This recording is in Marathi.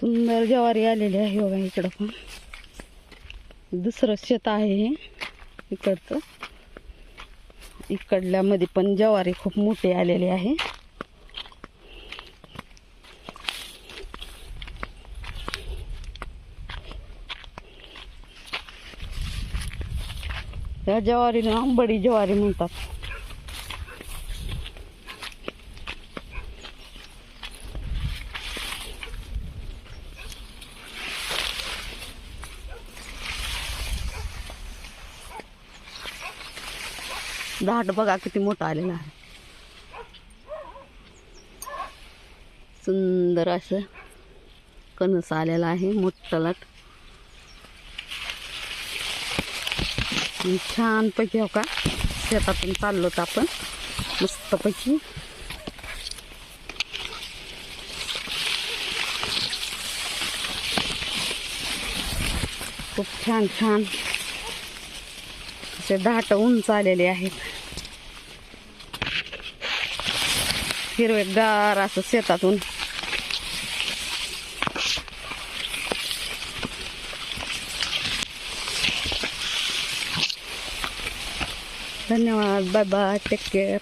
सुंदर ज्वारी आलेली आहे बघा इकडं पण. दुसरं शेत आहे हे इकडचं. इकडल्या मध्ये पण ज्वारी खूप मोठी आलेली आहे. या ज्वारीला आंबडी ज्वारी म्हणतात. दाट बघा किती मोठा आलेला आहे. सुंदर असं कणस आलेला आहे मोठं लाट. छान पैकी हो का? शेतातून चाललो तर आपण. मस्तपैकी. खूप छान छान. असे दाट उंच आलेले आहेत. हिरवेगार असं शेतातून धन्यवाद बाय बाय टेक केअर